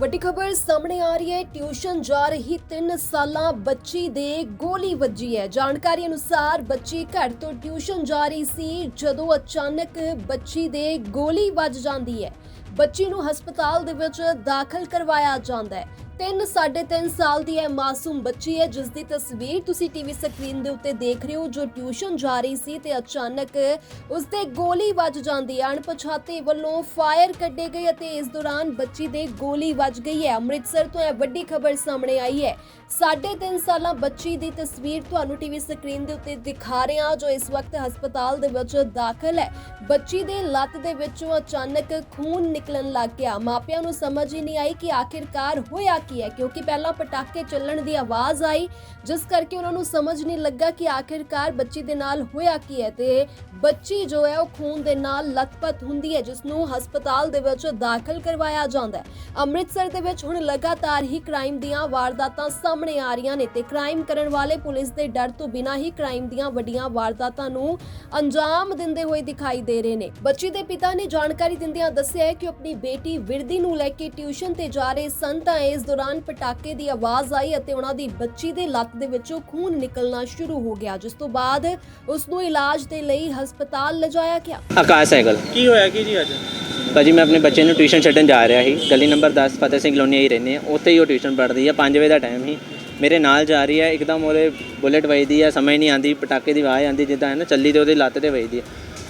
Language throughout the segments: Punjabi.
ਵੱਡੀ ਖਬਰ ਸਾਹਮਣੇ ਆ ਰਹੀ ਹੈ। ਟਿਊਸ਼ਨ ਜਾ ਰਹੀ 3 ਸਾਲਾਂ ਬੱਚੀ ਦੇ ਗੋਲੀ ਵੱਜੀ ਹੈ। ਜਾਣਕਾਰੀ ਅਨੁਸਾਰ ਬੱਚੀ ਘਰ ਤੋਂ ਟਿਊਸ਼ਨ ਜਾ ਰਹੀ ਸੀ, ਜਦੋਂ ਅਚਾਨਕ ਬੱਚੀ ਦੇ ਗੋਲੀ ਵੱਜ ਜਾਂਦੀ ਹੈ। ਬੱਚੀ ਨੂੰ ਹਸਪਤਾਲ ਦੇ ਵਿੱਚ ਦਾਖਲ ਕਰਵਾਇਆ ਜਾਂਦਾ ਹੈ। 3 3.5 ਸਾਲ ਦੀ ਇਹ ਮਾਸੂਮ ਬੱਚੀ ਹੈ, ਜਿਸ ਦੀ ਤਸਵੀਰ ਤੁਸੀਂ ਟੀਵੀ ਸਕਰੀਨ ਦੇ ਉੱਤੇ ਦੇਖ ਰਹੇ ਹੋ, ਜੋ ਟਿਊਸ਼ਨ ਜਾ ਰਹੀ ਸੀ ਤੇ ਅਚਾਨਕ ਉਸ ਦੇ ਗੋਲੀ ਵੱਜ ਜਾਂਦੀ ਹੈ। ਅਣਪਛਾਤੇ ਵੱਲੋਂ ਫਾਇਰ ਕੱਢੇ ਗਏ ਅਤੇ ਇਸ ਦੌਰਾਨ ਬੱਚੀ ਦੇ ਗੋਲੀ ਵੱਜ ਗਈ ਹੈ। ਅੰਮ੍ਰਿਤਸਰ ਤੋਂ ਇਹ ਵੱਡੀ ਖਬਰ ਸਾਹਮਣੇ ਆਈ ਹੈ। 3.5 ਸਾਲਾਂ ਬੱਚੀ ਦੀ ਤਸਵੀਰ ਤੁਹਾਨੂੰ ਟੀਵੀ ਸਕਰੀਨ ਦੇ ਉੱਤੇ ਦਿਖਾ ਰਹੇ ਹਾਂ, ਜੋ ਇਸ ਵਕਤ ਹਸਪਤਾਲ ਦੇ ਵਿੱਚ ਦਾਖਲ ਹੈ। ਬੱਚੀ ਦੇ ਲੱਤ ਦੇ ਵਿੱਚੋਂ ਅਚਾਨਕ ਖੂਨ ਨਿਕਲਣ ਲੱਗ ਗਿਆ। ਮਾਪਿਆਂ ਨੂੰ ਸਮਝ ਹੀ ਨਹੀਂ ਆਈ ਕਿ ਆਖਿਰਕਾਰ ਹੋਇਆ ਕੀ ਹੈ? ਕਿਉਂਕਿ ਪਹਿਲਾਂ ਪਟਾਕੇ ਚੱਲਣ ਦੀ ਆਵਾਜ਼ ਆਈ, ਜਿਸ ਕਰਕੇ ਉਹਨਾਂ ਨੂੰ ਸਮਝ ਨਹੀਂ ਲੱਗਾ ਕਿ ਆਖਿਰਕਾਰ ਬੱਚੀ ਦੇ ਨਾਲ ਹੋਇਆ ਕੀ ਹੈ ਤੇ ਬੱਚੀ ਜੋ ਹੈ ਉਹ ਖੂਨ ਦੇ ਨਾਲ ਲਤਪਤ ਹੁੰਦੀ ਹੈ, ਜਿਸ ਨੂੰ ਹਸਪਤਾਲ ਦੇ ਵਿੱਚ ਦਾਖਲ ਕਰਵਾਇਆ ਜਾਂਦਾ ਹੈ। ਅੰਮ੍ਰਿਤਸਰ ਦੇ ਵਿੱਚ ਹੁਣ ਲਗਾਤਾਰ ਹੀ ਕ੍ਰਾਈਮ ਦੀਆਂ ਵਾਰਦਾਤਾਂ ਸਾਹਮਣੇ ਆ ਰਹੀਆਂ ਨੇ ਤੇ ਕ੍ਰਾਈਮ ਕਰਨ ਵਾਲੇ ਪੁਲਿਸ ਦੇ ਡਰ ਤੋਂ ਬਿਨਾਂ ਹੀ ਕ੍ਰਾਈਮ ਦੀਆਂ ਵੱਡੀਆਂ ਵਾਰਦਾਤਾਂ ਨੂੰ ਅੰਜਾਮ ਦਿੰਦੇ ਹੋਏ ਦਿਖਾਈ ਦੇ ਰਹੇ ਨੇ। ਬੱਚੀ ਦੇ ਪਿਤਾ ਨੇ ਜਾਣਕਾਰੀ ਦਿੰਦਿਆਂ ਦੱਸਿਆ ਹੈ ਕਿ ਆਪਣੀ ਬੇਟੀ ਵਿਰਦੀ ਨੂੰ ਲੈ ਕੇ ਟਿਊਸ਼ਨ ਤੇ ਜਾ ਰਹੇ ਸਨ, ਤਾਂ ਇਸ ਦੌਰਾਨ ਪਟਾਕੇ ਦੀ ਆਵਾਜ਼ ਆਈ ਅਤੇ ਉਹਨਾਂ ਦੀ ਬੱਚੀ ਦੇ ਲੱਤ ਦੇ ਵਿੱਚੋਂ ਖੂਨ ਨਿਕਲਣਾ ਸ਼ੁਰੂ ਹੋ ਗਿਆ ਜਿਸ ਤੋਂ ਬਾਅਦ ਉਸ ਨੂੰ ਇਲਾਜ ਦੇ ਲਈ ਹਸਪਤਾਲ ਲਿਜਾਇਆ ਗਿਆ। ਆਕਾਸ਼ ਸਾਈਕਲ ਕੀ ਹੋਇਆ ਕੀ ਜੀ ਅੱਜ? ਭਾਜੀ ਮੈਂ ਆਪਣੇ ਬੱਚੇ ਨੂੰ ਟਿਊਸ਼ਨ ਛੱਡਣ ਜਾ ਰਿਹਾ ਸੀ। ਗਲੀ ਨੰਬਰ 10 ਫਤਿਹ ਸਿੰਘ ਕਲੋਨੀ ਹੀ ਰਹਿੰਦੇ ਆ। ਉੱਥੇ ਹੀ ਉਹ ਟਿਊਸ਼ਨ ਪੜ੍ਹਦੀ ਆ। 5 ਵਜੇ ਦਾ ਟਾਈਮ ਸੀ। ਮੇਰੇ ਨਾਲ ਜਾ ਰਹੀ ਹੈ ਇੱਕਦਮ ਉਹਦੇ ਬੁਲੇਟ ਵੱਜਦੀ ਆ। ਸਮਝ ਨਹੀਂ ਆਂਦੀ ਪਟਾਕੇ ਦੀ ਆਵਾਜ਼ ਆਂਦੀ ਜਿੱਦਾਂ ਹੈ ਨਾ ਚੱਲੀ ਤੇ ਉਹਦੀ ਲੱਤ ਤੇ ਵੱਜਦੀ ਆ।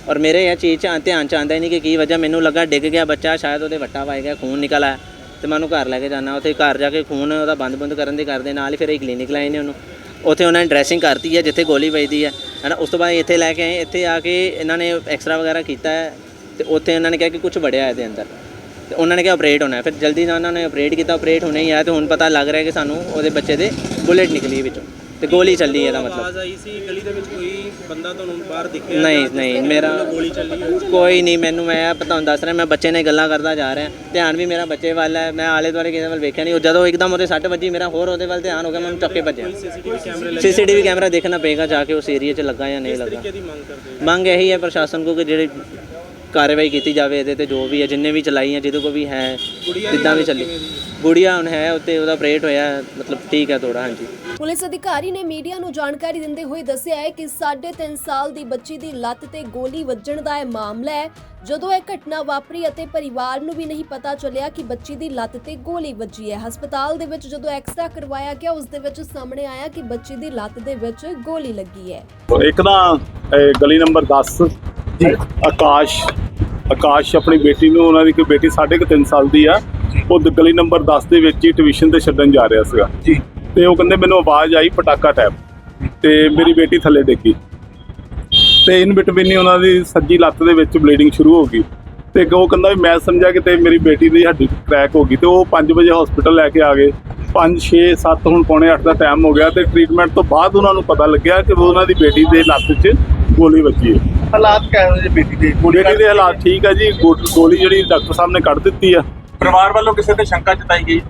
ਔਰ ਮੇਰੇ ਇਹ ਚੀਜ਼ 'ਚ ਧਿਆਨ ਚ ਆਂਦਾ ਹੀ ਨਹੀਂ ਕਿ ਕੀ ਵਜ੍ਹਾ। ਮੈਨੂੰ ਲੱਗਾ ਡਿੱਗ ਗਿਆ ਬੱਚਾ। ਸ਼ਾਇਦ ਉਹਦੇ ਵੱਟਾ ਵੱਜ ਗਿਆ ਖੂਨ ਨਿਕਲ ਆਇਆ। ਤੇ ਮੈਂ ਉਹਨੂੰ ਘਰ ਲੈ ਕੇ ਜਾਣਾ ਉੱਥੇ ਘਰ ਜਾ ਕੇ ਖੂਨ ਉਹਦਾ ਬੰਦ ਬੰਦ ਕਰਨ ਦੇ ਕਰਦੇ, ਨਾਲ ਹੀ ਫਿਰ ਇਹ ਕਲੀਨਿਕ ਲਾਏ ਨੇ ਉਹਨੂੰ। ਉੱਥੇ ਉਹਨਾਂ ਨੇ ਡਰੈਸਿੰਗ ਕਰਤੀ ਹੈ, ਜਿੱਥੇ ਗੋਲੀ ਵੱਜਦੀ ਹੈ, ਹਨਾ? ਉਸ ਤੋਂ ਬਾਅਦ ਇੱਥੇ ਲੈ ਕੇ ਆਏ, ਇੱਥੇ ਆ ਕੇ ਇਹਨਾਂ ਨੇ ਐਕਸਰਾ ਵਗੈਰਾ ਕੀਤਾ ਹੈ, ਤੇ ਉੱਥੇ ਉਹਨਾਂ ਨੇ ਕਿਹਾ ਕਿ ਕੁਝ ਵੜਿਆ ਇਹਦੇ ਅੰਦਰ। ਤੇ ਉਹਨਾਂ ਨੇ ਕਿਹਾ ਆਪਰੇਟ ਹੋਣਾ ਫਿਰ ਜਲਦੀ ਨਾਲ ਉਹਨਾਂ ਨੇ ਆਪਰੇਟ ਕੀਤਾ ਆਪਰੇਟ ਹੋਣਾ ਹੀ ਆ, ਤੇ ਹੁਣ ਪਤਾ ਲੱਗ ਰਿਹਾ ਕਿ ਸਾਨੂੰ ਉਹਦੇ ਬੱਚੇ ਦੇ ਬੁਲੇਟ ਨਿਕਲੀ ਵਿੱਚੋਂ। ਤੇ ਗੋਲੀ ਚੱਲੀ ਇਹਦਾ ਮਤਲਬ। ਆਵਾਜ਼ ਆਈ ਸੀ ਗਲੀ ਦੇ ਵਿੱਚ ਕੋਈ ਬੰਦਾ ਤੁਹਾਨੂੰ ਬਾਹਰ ਦਿਖਿਆ ਨਹੀਂ ਨਹੀਂ ਮੇਰਾ ਗੋਲੀ ਚੱਲੀ ਕੋਈ ਨਹੀਂ ਮੈਨੂੰ ਮੈਂ ਇਹ ਤੁਹਾਨੂੰ ਦੱਸ ਰਿਹਾ ਮੈਂ ਬੱਚੇ ਨਾਲ ਗੱਲਾਂ ਕਰਦਾ ਜਾ ਰਿਹਾ। ਧਿਆਨ ਵੀ ਮੇਰਾ ਬੱਚੇ ਵੱਲ ਹੈ ਮੈਂ ਆਲੇ ਦੁਆਲੇ ਕਿਸੇ ਵੱਲ ਵੇਖਿਆ ਨਹੀਂ। ਉਹ ਜਦੋਂ ਇੱਕਦਮ ਉਹਦੇ ਸੱਟ ਵੱਜੀ ਮੇਰਾ ਹੋਰ ਉਹਦੇ ਵੱਲ ਧਿਆਨ ਹੋ ਗਿਆ ਮੈਨੂੰ ਚੱਕੇ ਭੱਜਿਆ। ਸੀਸੀਟੀਵੀ ਕੈਮਰੇ ਲੱਗੇ ਸੀਸੀਟੀਵੀ ਕੈਮਰਾ ਦੇਖਣਾ ਪਏਗਾ ਜਾ ਕੇ ਉਸ ਏਰੀਆ 'ਚ ਲੱਗਾ ਜਾਂ ਨਹੀਂ ਲੱਗਾ। ਤਰੀਕੇ ਦੀ ਮੰਗ ਕਰਦੇ ਮੰਗ ਇਹੀ ਹੈ ਪ੍ਰਸ਼ਾਸਨ ਕੋ ਕਿ ਜਿਹੜੀ ਕਾਰਵਾਈ ਕੀਤੀ ਜਾਵੇ ਇਹਦੇ ਤੇ ਜੋ ਵੀ ਹੈ ਜਿੰਨੇ ਵੀ ਚਲਾਈ ਹੈ ਜਿਹਦੇ ਕੋ ਵੀ ਹੈ ਜਿੱਦਾਂ ਵੀ ਚੱਲੀ? ਗੁੜੀਆ ਹੁਣ ਹੈ ਉੱਤੇ ਉਹਦਾ ਆਪਰੇਟ ਹੋਇਆ ਮਤਲਬ ਠੀਕ ਹੈ ਥੋੜਾ ਹਾਂਜੀ। ਪੁਲਿਸ ਅਧਿਕਾਰੀ ਨੇ ਮੀਡੀਆ ਨੂੰ ਜਾਣਕਾਰੀ ਦਿੰਦੇ ਹੋਏ ਦੱਸਿਆ ਹੈ ਕਿ 3.5 ਸਾਲ ਦੀ ਬੱਚੀ ਦੀ ਲੱਤ ਤੇ ਗੋਲੀ ਵੱਜਣ ਦਾ ਇਹ ਮਾਮਲਾ ਹੈ। ਜਦੋਂ ਇਹ ਘਟਨਾ ਵਾਪਰੀ ਅਤੇ ਪਰਿਵਾਰ ਨੂੰ ਵੀ ਨਹੀਂ ਪਤਾ ਚੱਲਿਆ ਕਿ ਬੱਚੀ ਦੀ ਲੱਤ ਤੇ ਗੋਲੀ ਵੱਜੀ ਹੈ ਹਸਪਤਾਲ ਦੇ ਵਿੱਚ ਜਦੋਂ ਐਕਸਰਾ ਕਰਵਾਇਆ ਗਿਆ ਉਸ ਦੇ ਵਿੱਚ ਸਾਹਮਣੇ ਆਇਆ ਕਿ ਬੱਚੀ ਦੀ ਲੱਤ ਦੇ ਵਿੱਚ ਗੋਲੀ ਲੱਗੀ ਹੈ। ਇੱਕ ਨਾ ਇਹ ਗਲੀ ਨੰਬਰ 10 ਜੀ। ਆਕਾਸ਼ ਆਕਾਸ਼ ਆਪਣੀ ਬੇਟੀ ਨੂੰ ਉਹਨਾਂ ਦੀ ਕੋਈ ਬੇਟੀ ਸਾਢੇ ਕੁ ਤਿੰਨ ਸਾਲ ਦੀ ਆ ਉਹ ਗਲੀ ਨੰਬਰ 10 ਦੇ ਵਿੱਚ ਹੀ ਟਿਊਸ਼ਨ ਤੇ ਛੱਡਣ ਜਾ ਰਿਹਾ ਸੀਗਾ। ਜੀ। ਤੇ ਉਹ ਕਹਿੰਦੇ ਮੈਨੂੰ ਆਵਾਜ਼ ਆਈ ਪਟਾਕਾ ਟੈਪ ਤੇ ਮੇਰੀ ਬੇਟੀ ਥੱਲੇ ਡਿੱਗੀ ਤੇ ਇਨ ਬਿਟਵੀਨ ਹੀ ਉਹਨਾਂ ਦੀ ਸੱਜੀ ਲੱਤ ਦੇ ਵਿੱਚ ਬਲੀਡਿੰਗ ਸ਼ੁਰੂ ਹੋ ਗਈ। ਤੇ ਉਹ ਕਹਿੰਦਾ ਵੀ ਮੈਂ ਸਮਝਿਆ ਕਿ ਤੇ ਮੇਰੀ ਬੇਟੀ ਦੀ ਹੱਡੀ ਕ੍ਰੈਕ ਹੋ ਗਈ ਤੇ ਉਹ 5 ਵਜੇ ਹਸਪੀਟਲ ਲੈ ਕੇ ਆ ਗਏ। 5 6 7 ਹੁਣ ਪੌਣੇ 8 ਦਾ ਟਾਈਮ ਹੋ ਗਿਆ ਤੇ ਟ੍ਰੀਟਮੈਂਟ ਤੋਂ ਬਾਅਦ ਉਹਨਾਂ ਨੂੰ ਪਤਾ ਲੱਗਿਆ ਕਿ ਉਹਨਾਂ ਦੀ ਬੇਟੀ ਦੇ ਲੱਤ 'ਚ ਗੋਲੀ ਵੱਜੀ ਹੈ। ਹਾਲਾਤ ਕਿਹੋ ਜਿਹੇ ਬੇਟੀ ਦੇ? ਗੋਲੀ ਬੇਟੀ ਦੇ ਹਾਲਾਤ ਠੀਕ ਹੈ ਜੀ। ਗੋ- ਗੋਲੀ ਜਿਹੜੀ ਡਾਕਟਰ ਸਾਹਿਬ ਨੇ ਕੱਢ ਦਿੱਤੀ ਆ ਪਰਿਵਾਰ ਵੱਲੋਂ ਕਿਸੇ ਤੇ ਸ਼ੰਕਾ ਜਤਾਈ ਗਈ?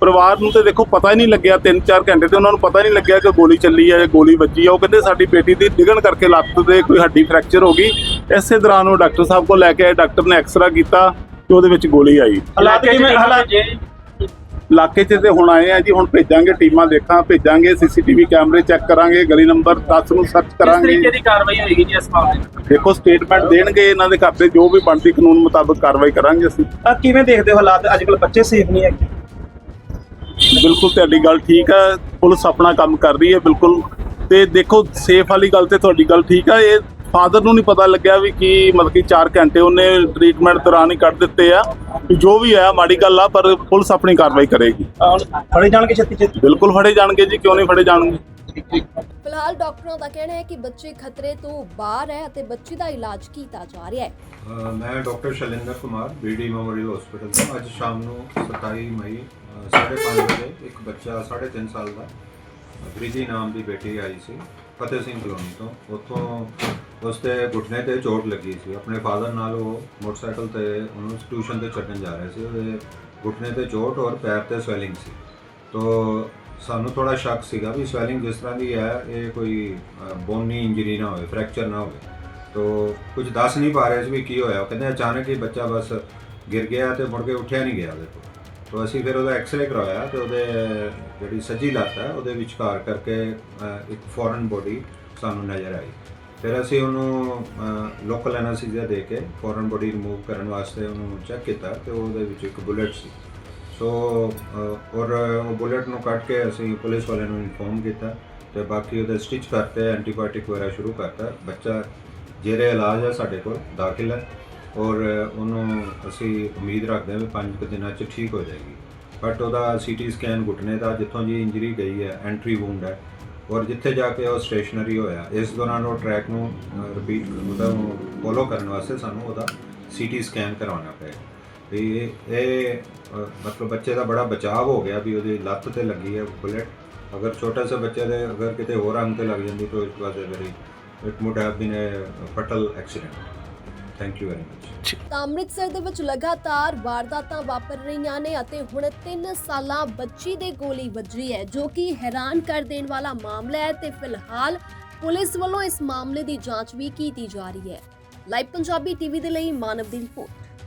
ਪਰਿਵਾਰ ਨੂੰ ਤੇ ਦੇਖੋ ਪਤਾ ਹੀ ਨਹੀਂ ਲੱਗਿਆ। 3-4 ਘੰਟੇ ਤੇ ਉਹਨਾਂ ਨੂੰ ਪਤਾ ਹੀ ਨਹੀਂ ਲੱਗਿਆ ਕਿ ਗੋਲੀ ਚੱਲੀ ਹੈ ਜਾਂ ਗੋਲੀ ਵੱਜੀ ਆ ਉਹ ਕਹਿੰਦੇ ਸਾਡੀ ਬੇਟੀ ਦੀ ਡਿੱਗਣ ਕਰਕੇ ਲੱਤ ਦੇ ਕੋਈ ਹੱਡੀ ਫ੍ਰੈਕਚਰ ਹੋ ਗਈ। ਇਸੇ ਦੌਰਾਨ ਉਹ ਡਾਕਟਰ ਸਾਹਿਬ ਕੋਲ ਲੈ ਕੇ ਆਏ। ਡਾਕਟਰ ਨੇ ਐਕਸਰਾ ਕੀਤਾ ਤੇ ਉਹਦੇ ਵਿੱਚ ਗੋਲੀ ਆਈ। ਹਾਲਾਤ ਕਿਵੇਂ ਹਾਲਾਤ ਇਲਾਕੇ 'ਚ ਤੇ ਹੁਣ ਆਏ ਆ ਜੀ ਹੁਣ ਭੇਜਾਂਗੇ ਟੀਮਾਂ ਦੇਖਾਂ ਭੇਜਾਂਗੇ ਸੀਸੀਟੀਵੀ ਕੈਮਰੇ ਚੈੱਕ ਕਰਾਂਗੇ ਗਲੀ ਨੰਬਰ 10 ਨੂੰ ਸਰਚ ਕਿਸ ਕਰਾਂਗੇ। ਤਰੀਕੇ ਦੀ ਕਾਰਵਾਈ ਹੋਏਗੀ ਜੀ ਇਸ ਮਾਮਲੇ 'ਚ ਦੇਖੋ ਸਟੇਟਮੈਂਟ ਦੇਣਗੇ ਇਹਨਾਂ ਦੇ ਘਰ ਦੇ ਜੋ ਵੀ ਬਣਦੀ ਕਾਨੂੰਨ ਮੁਤਾਬਕ ਕਾਰਵਾਈ ਕਰਾਂਗੇ ਅਸੀਂ। ਆ ਕਿਵੇਂ ਦੇਖਦੇ ਹੋ ਹਾਲਾਤ? ਅੱਜ ਕੱਲ ਬੱਚੇ ਸੇਫ ਨਹੀਂ ਹੈਗੇ। ਬਿਲਕੁਲ ਤੁਹਾਡੀ ਗੱਲ ਠੀਕ ਹੈ ਪੁਲਿਸ ਆਪਣਾ ਕੰਮ ਕਰ ਰਹੀ ਹੈ ਬਿਲਕੁਲ। ਤੇ ਦੇਖੋ ਸੇਫ ਵਾਲੀ ਗੱਲ ਤੇ ਤੁਹਾਡੀ ਗੱਲ ਠੀਕ ਹੈ ਇਹ ਫਾਦਰ ਨੂੰ ਨਹੀਂ ਪਤਾ ਲੱਗਿਆ ਵੀ ਕੀ ਮਤਲਬ ਕਿ 4 ਘੰਟੇ ਉਹਨੇ ਟ੍ਰੀਟਮੈਂਟ ਦੌਰਾਨ ਹੀ ਕੱਢ ਦਿੱਤੇ ਆ ਵੀ ਜੋ ਵੀ ਹੈ ਮਾੜੀ ਗੱਲ ਆ ਪਰ ਪੁਲਿਸ ਆਪਣੀ ਕਾਰਵਾਈ ਕਰੇਗੀ। ਫੜੇ ਜਾਣਗੇ ਛੇਤੀ ਛੇਤੀ? ਬਿਲਕੁਲ ਫੜੇ ਜਾਣਗੇ ਜੀ ਕਿਉਂ ਨਹੀਂ ਫੜੇ ਜਾਣਗੇ? ਫਿਲਹਾਲ ਡਾਕਟਰਾਂ ਦਾ ਕਹਿਣਾ ਹੈ ਕਿ ਬੱਚੇ ਖਤਰੇ ਤੋਂ ਬਾਹਰ ਹੈ ਅਤੇ ਬੱਚੀ ਦਾ ਇਲਾਜ ਕੀਤਾ ਜਾ ਰਿਹਾ ਹੈ। ਮੈਂ doctor Shailinder Kumar BD memorial hospital ਤੋਂ। ਅੱਜ ਸ਼ਾਮ ਨੂੰ 27 ਮਈ 5:30 ਵਜੇ ਇੱਕ ਬੱਚਾ 3.5 ਸਾਲ ਦਾ ਬ੍ਰਿਜੀ ਨਾਮ ਦੀ ਬੇਟੀ ਆਈ ਸੀ ਫਤਿਹ ਸਿੰਘ ਕਲੋਨੀ ਤੋਂ। ਉੱਥੋਂ ਉਸ ਤੇ ਘੁਟਨੇ ਤੇ ਚੋਟ ਲੱਗੀ ਸੀ। ਆਪਣੇ ਫਾਦਰ ਨਾਲ ਉਹ ਮੋਟਰਸਾਈਕਲ ਤੇ ਉਹਨੂੰ ਟਿਊਸ਼ਨ ਤੇ ਛੱਡਣ ਜਾ ਰਹੇ ਸੀ। ਉਹਦੇ ਘੁਟਨੇ ਤੇ ਚੋਟ ਔਰ ਪੈਰ ਤੇ ਸਵੈਲਿੰਗ ਸੀ। ਤੋ ਸਾਨੂੰ ਥੋੜਾ ਸ਼ੱਕ ਸੀਗਾ ਵੀ ਸਵੈਲਿੰਗ ਜਿਸ ਤਰ੍ਹਾਂ ਦੀ ਹੈ, ਇਹ ਕੋਈ ਬੋਨੀ ਇੰਜਰੀ ਨਾ ਹੋਵੇ ਫ੍ਰੈਕਚਰ ਨਾ ਹੋਵੇ। ਤੋ ਕੁਝ ਦੱਸ ਨਹੀਂ ਪਾ ਰਹੇ ਸੀ ਵੀ ਕੀ ਹੋਇਆ। ਉਹ ਕਹਿੰਦੇ ਅਚਾਨਕ ਹੀ ਬੱਚਾ ਬਸ ਗਿਰ ਗਿਆ ਤੇ ਮੁੜ ਕੇ ਉੱਠਿਆ ਨਹੀਂ ਗਿਆ ਉਹਦੇ ਤੋਂ ਸੋ ਅਸੀਂ ਫਿਰ ਉਹਦਾ ਐਕਸ-ਰੇ ਕਰਵਾਇਆ ਤੇ ਉਹਦੇ ਜਿਹੜੀ ਸੱਜੀ ਲੱਤ ਹੈ, ਉਹਦੇ ਵਿਚਕਾਰ ਕਰਕੇ ਇੱਕ ਫੋਰਨ ਬੋਡੀ ਸਾਨੂੰ ਨਜ਼ਰ ਆਈ। ਫਿਰ ਅਸੀਂ ਉਹਨੂੰ ਲੋਕਲ ਐਨਾਸੀਜ਼ੀਆ ਦੇ ਕੇ ਫੋਰਨ ਬੋਡੀ ਰਿਮੂਵ ਕਰਨ ਵਾਸਤੇ ਉਹਨੂੰ ਚੈੱਕ ਕੀਤਾ ਤੇ ਉਹਦੇ ਵਿੱਚ ਇੱਕ ਬੁਲੇਟ ਸੀ। ਸੋ ਔਰ ਉਹ ਬੁਲੇਟ ਨੂੰ ਕੱਟ ਕੇ ਅਸੀਂ ਪੁਲਿਸ ਵਾਲਿਆਂ ਨੂੰ ਇਨਫੋਰਮ ਕੀਤਾ ਤੇ ਬਾਕੀ ਉਹਦੇ ਸਟਿਚ ਕਰਤੇ ਐਂਟੀਬਾਇਓਟਿਕ ਵਗੈਰਾ ਸ਼ੁਰੂ ਕਰਤਾ। ਬੱਚਾ ਜਿਹੜੇ ਇਲਾਜ ਹੈ ਸਾਡੇ ਕੋਲ ਦਾਖਲ ਹੈ ਔਰ ਉਹਨੂੰ ਅਸੀਂ ਉਮੀਦ ਰੱਖਦੇ ਹਾਂ ਵੀ 5 ਦਿਨਾਂ 'ਚ ਠੀਕ ਹੋ ਜਾਏਗੀ। ਬਟ ਉਹਦਾ ਸੀਟੀ ਸਕੈਨ ਘੁਟਨੇ ਦਾ ਜਿੱਥੋਂ ਜੀ ਇੰਜਰੀ ਗਈ ਹੈ ਐਂਟਰੀ ਵੂੰਡ ਹੈ ਔਰ ਜਿੱਥੇ ਜਾ ਕੇ ਉਹ ਸਟੇਸ਼ਨਰੀ ਹੋਇਆ ਇਸ ਦੌਰਾਨ ਉਹ ਟਰੈਕ ਨੂੰ ਰਿਪੀਟ ਉਹਦਾ ਫੋਲੋ ਕਰਨ ਵਾਸਤੇ ਸਾਨੂੰ ਉਹਦਾ ਸੀਟੀ ਸਕੈਨ ਕਰਵਾਉਣਾ ਪਿਆ। ਤੇ ਇਹ ਇਹ, ਮਤਲਬ ਬੱਚੇ ਦਾ ਬੜਾ ਬਚਾਅ ਹੋ ਗਿਆ ਵੀ ਉਹਦੀ ਲੱਤ ਤੇ ਲੱਗੀ ਹੈ ਬੁਲੇਟ। ਅਗਰ ਛੋਟੇ ਸੇ ਬੱਚੇ ਦੇ ਅਗਰ ਕਿਤੇ ਹੋਰ ਅੰਗ ਤੇ ਲੱਗ ਜਾਂਦੀ ਤਾਂ ਇਸ ਵਾਸਤੇ a very it would have been a fatal accident thank you very much ਤਾਂ ਅੰਮ੍ਰਿਤਸਰ ਦੇ ਵਿੱਚ ਲਗਾਤਾਰ ਵਾਰਦਾਤਾਂ ਵਾਪਰ ਰਹੀਆਂ ਨੇ ਅਤੇ ਹੁਣ 3 ਸਾਲਾਂ ਬੱਚੀ ਦੇ ਗੋਲੀ ਵੱਜੀ ਹੈ ਜੋ ਕਿ ਹੈਰਾਨ ਕਰ ਦੇਣ ਵਾਲਾ ਮਾਮਲਾ ਹੈ ਤੇ ਫਿਲਹਾਲ ਪੁਲਿਸ ਵੱਲੋਂ ਇਸ ਮਾਮਲੇ ਦੀ ਜਾਂਚ ਵੀ ਕੀਤੀ ਜਾ ਰਹੀ ਹੈ। ਲਾਈਵ ਪੰਜਾਬੀ ਟੀਵੀ ਦੇ ਲਈ ਮਾਨਵ ਦੀ ਰਿਪੋਰਟ।